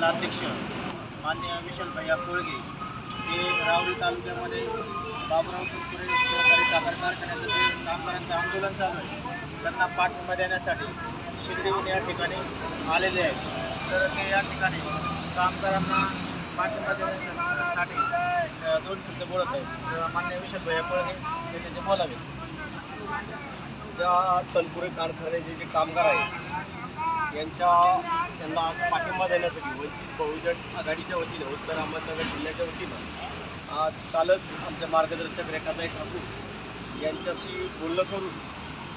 आघाडीतला अध्यक्ष मान्य विशाल भैया कोळगे हे रावरी तालुक्यामध्ये बाबुराव कुरकुरे सहकारी साखर कारखान्याचं जे कामगारांचं आंदोलन चालू आहे त्यांना पाठिंबा देण्यासाठी शिर्डीहून या ठिकाणी आलेले आहेत. तर ते या ठिकाणी कामगारांना पाठिंबा देण्यासाठी दोन शब्द बोलत आहेत. माननीय मान्य विशाल भैया कोळगे हे त्यांचे बोलावे. त्या तलपुरे कारखान्याचे जे कामगार आहेत यांच्या त्यांना आज पाठिंबा देण्यासाठी वंचित बहुजन आघाडीच्या वतीनं उत्तर अहमदनगर जिल्ह्याच्या वतीनं आज कालच आमचे मार्गदर्शक रेखाताई ठाकूर यांच्याशी बोलणं करून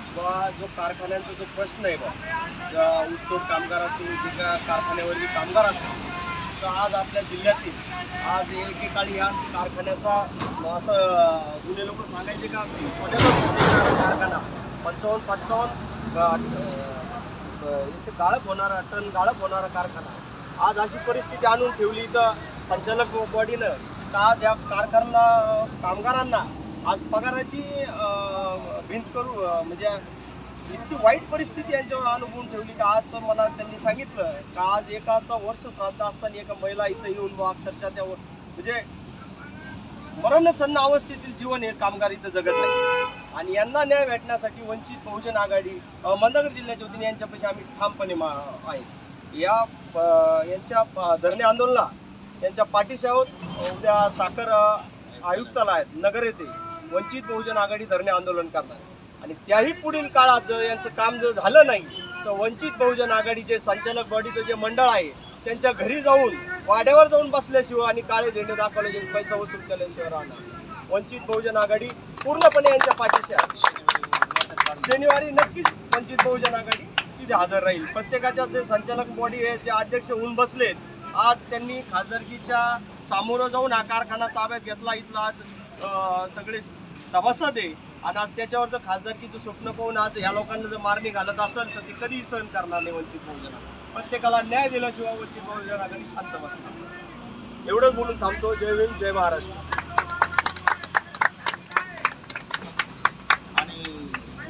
किंवा जो कारखान्यांचा जो प्रश्न आहे बा ज्या ऊसतोड कामगार असो जे का कारखान्यावरील कामगार असतो तर आज आपल्या जिल्ह्यातील आज एकेकाळी या कारखान्याचा असं जुने लोक सांगायचे का? कारखाना पंचावन्न पंचावन्न याचे गाळप होणारा टन गाळप होणारा कारखाना आज अशी परिस्थिती आणून ठेवली तर संचालक बॉडीनं. का आज या कारखाना कामगारांना आज पगाराची भिंत करू म्हणजे इतकी वाईट परिस्थिती यांच्यावर अनुभवून ठेवली का आज मला त्यांनी सांगितलं का आज एकाचं वर्ष श्राद्ध असताना एका महिला इथं येऊन बुवा अक्षरशः त्या म्हणजे मरणसन्न अवस्थेतील जीवन हे कामगार इथं जगत नाही. आणि यांना न्याय भेटण्यासाठी वंचित बहुजन आघाडी अहमदनगर जिल्ह्याच्या वतीने यांच्यापाशी आम्ही ठामपणे मा आहेत या यांच्या धरणे आंदोलना यांच्या पाठीशी आहोत. उद्या साखर आयुक्ताला आहेत नगर येथे वंचित बहुजन आघाडी धरणे आंदोलन करणार आणि त्याही पुढील काळात जर यांचं काम जर झालं नाही तर वंचित बहुजन आघाडीचे संचालक बॉडीचं जे मंडळ आहे त्यांच्या घरी जाऊन वाड्यावर जाऊन बसल्याशिवाय आणि काळे झेंडे दाखवल्याशिवाय पैसा वसूल केल्याशिवाय राहणार वंचित बहुजन आघाडी पूर्णपणे यांच्या पाठीशी आहे. शनिवारी नक्कीच वंचित बहुजन आघाडी तिथे हजर राहील. प्रत्येकाच्या जे संचालक बॉडी आहे जे अध्यक्ष होऊन बसलेत आज त्यांनी खासदारकीच्या सामोरं जाऊन हा कारखाना ताब्यात घेतला. इथला आज सगळे सभासद आहे. आणि आज त्याच्यावर जर खासदारकीचं स्वप्न पाहून आज या लोकांना जर मारणी घालत असेल तर ते कधीही सहन करणार नाही वंचित बहुजन प्रत्येकाला न्याय दिल्याशिवाय वंचित बहुजन आघाडी शांत बसणार एवढंच बोलून थांबतो. जय भीम जय महाराष्ट्र.